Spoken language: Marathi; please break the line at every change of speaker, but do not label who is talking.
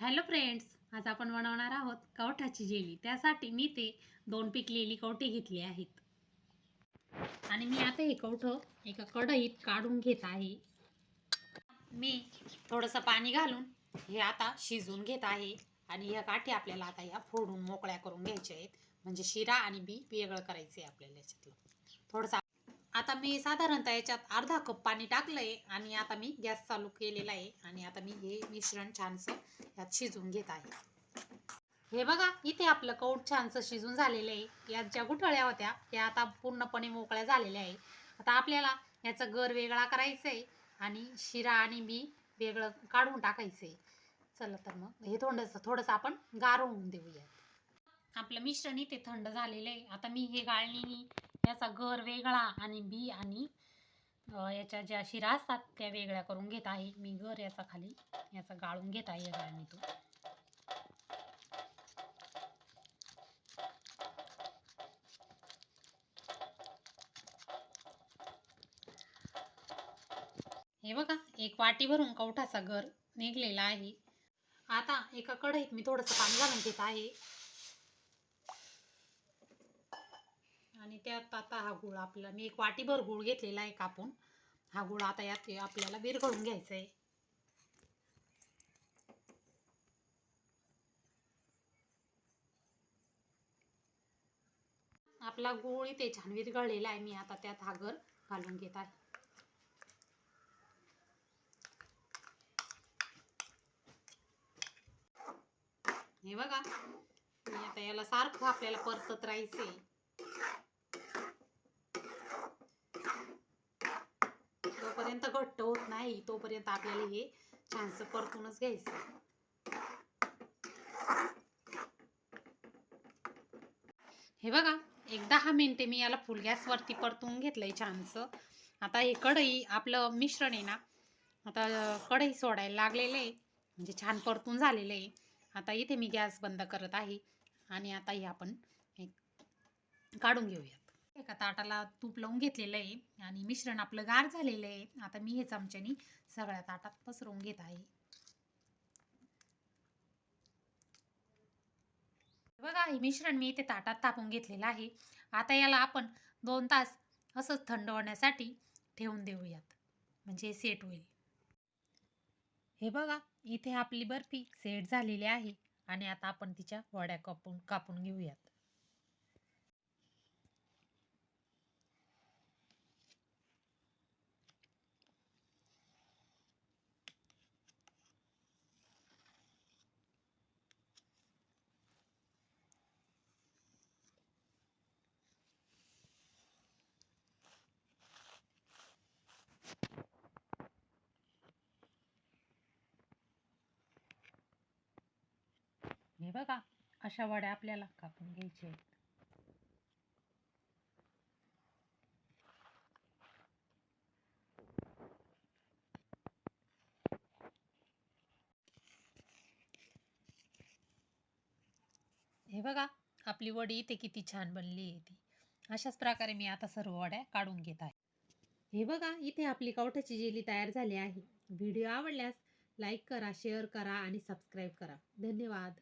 हॅलो फ्रेंड्स आज आपण बनवणार आहोत कवठाची जेली. त्यासाठी मी ते दोन पिकलेली कवठे घेतली आहेत. आणि मी आता हे कवठं एका कढईत काढून घेत आहे. मी थोडंसं पाणी घालून हे आता शिजवून घेत आहे. आणि ह्या काठी आपल्याला आता ह्या फोडून मोकळ्या करून घ्यायच्या आहेत. म्हणजे शिरा आणि बी वेगळं करायचं आहे आपल्याला याच्यातलं. थोडंसं आता मी साधारणतः याच्यात अर्धा कप पाणी टाकलं आहे आणि आता मी गॅस चालू केलेला आहे. आणि आता मी हे मिश्रण छानसं यात शिजवून घेत आहे. हे बघा इथे आपलं कौट छानसं शिजून झालेलं आहे. यात ज्या गुठळ्या होत्या त्या आता पूर्णपणे मोकळ्या झालेल्या आहे. आता आपल्याला याचा गर वेगळा करायचा आहे आणि शिरा आणि बी वेगळं काढून टाकायचं आहे चला तर मग हे थोडंसं थोडंसं आपण गार होऊन देऊयात. आपलं मिश्रण इथे थंड झालेलं आहे. आता मी हे गाळणीनी याचा गर वेगळा आणि बी आणि याच्या ज्या शिरा असतात त्या वेगळ्या करून घेत आहे. मी गर याचा खाली याचा गाळून घेत आहे मी तो. हे बघा एक वाटी भरून कवठाचा गर निघलेला आहे. आता एका कढईत मी थोडंसं पाणी घालून घेत आहे. आणि त्यात आता हा गुळ आपला मी एक वाटीभर गुळ घेतलेला आहे कापून. हा गुळ आता यात आपल्याला विरघळून घ्यायचा आहे आपला गुळ इथे छान विरघळलेला आहे. मी आता त्यात हा गर घालून घेत आहे. हे बघा मी आता याला सारखं आपल्याला परतत राहायचंय. जोपर्यंत घट्ट होत नाही तोपर्यंत आपल्याला हे छानसं परतूनच घ्यायचं हे बघा एक दहा मिनिटे मी याला फुल गॅसवरती परतून घेतलंय छानसं आता हे कढई आपलं मिश्रण आहे ना आता कढई सोडायला लागलेलं आहे म्हणजे छान परतून झालेलं आहे. आता इथे मी गॅस बंद करत आहे आणि आता हे आपण एक काढून घेऊयात. एका ताटाला तूप लावून घेतलेलं आहे आणि मिश्रण आपलं गार झालेलं आहे. आता मी हे चमच्यानी सगळ्या ताटात पसरवून घेत आहे. बघा हे मिश्रण मी इथे ताटात तापून घेतलेलं आहे. आता याला आपण दोन तास असंच थंड होण्यासाठी ठेवून देऊयात. म्हणजे सेट होईल. हे बघा इथे आपली बर्फी सेट झालेली आहे. आणि आता आपण तिच्या वड्या कापून कापून घेऊयात. हे बघा अशा वड्या आपल्याला कापून घ्यायच्या आहेत. हे बघा आपली वडी इथे किती छान बनली आहे ती. अशाच प्रकारे मी आता सर्व वड्या काढून घेत आहे. हे बघा इथे आपली कवठाची जेली तयार झाली आहे. व्हिडिओ आवडल्यास लाईक करा शेअर करा आणि सबस्क्राईब करा. धन्यवाद.